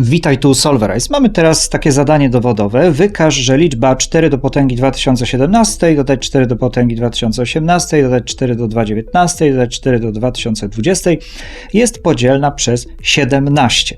Witaj tu Solverize. Mamy teraz takie zadanie dowodowe. Wykaż, że liczba 4 do potęgi 2017, dodać 4 do potęgi 2018, dodać 4 do 2019, dodać 4 do 2020 jest podzielna przez 17.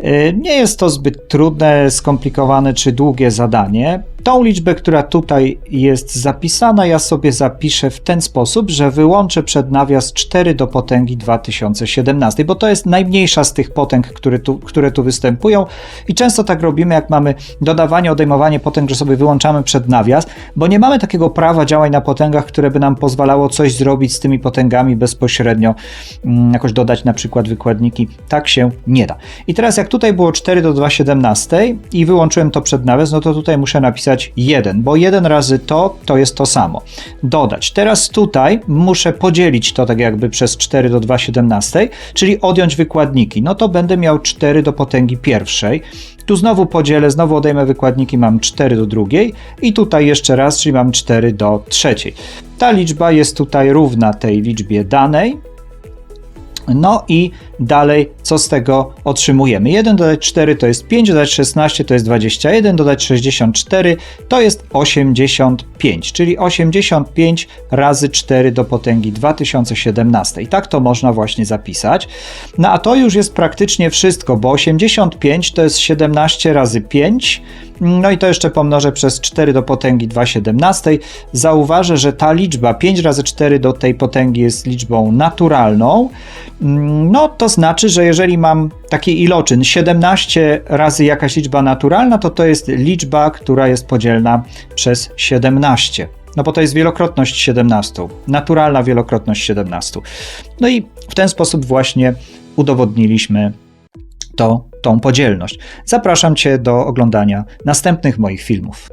Yy, Nie jest to zbyt trudne, skomplikowane czy długie zadanie. Tą liczbę, która tutaj jest zapisana, ja sobie zapiszę w ten sposób, że wyłączę przed nawias 4 do potęgi 2017, bo to jest najmniejsza z tych potęg, które tu, które tu występują i często tak robimy, jak mamy dodawanie, odejmowanie potęg, że sobie wyłączamy przed nawias, bo nie mamy takiego prawa działań na potęgach, które by nam pozwalało coś zrobić z tymi potęgami bezpośrednio, mm, jakoś dodać na przykład wykładniki. Tak się nie da. I teraz jak tutaj było 4 do 2,17 i wyłączyłem to przed nawias, no to tutaj muszę napisać 1, bo 1 razy to, to jest to samo. Dodać. Teraz tutaj muszę podzielić to tak jakby przez 4 do 2,17, czyli odjąć wykładniki. No to będę miał 4 do potęgi pierwszej. Tu znowu podzielę, znowu odejmę wykładniki, mam 4 do drugiej i tutaj jeszcze raz, czyli mam 4 do trzeciej. Ta liczba jest tutaj równa tej liczbie danej, no i dalej, co z tego otrzymujemy? 1 dodać 4 to jest 5, dodać 16 to jest 21, dodać 64 to jest 85, czyli 85 razy 4 do potęgi 2017. I tak to można właśnie zapisać. No a to już jest praktycznie wszystko, bo 85 to jest 17 razy 5, no i to jeszcze pomnożę przez 4 do potęgi 2,17. Zauważę, że ta liczba 5 razy 4 do tej potęgi jest liczbą naturalną. No to znaczy, że jeżeli mam taki iloczyn 17 razy jakaś liczba naturalna, to to jest liczba, która jest podzielna przez 17. No bo to jest wielokrotność 17, naturalna wielokrotność 17. No i w ten sposób właśnie udowodniliśmy to, tą podzielność. Zapraszam Cię do oglądania następnych moich filmów.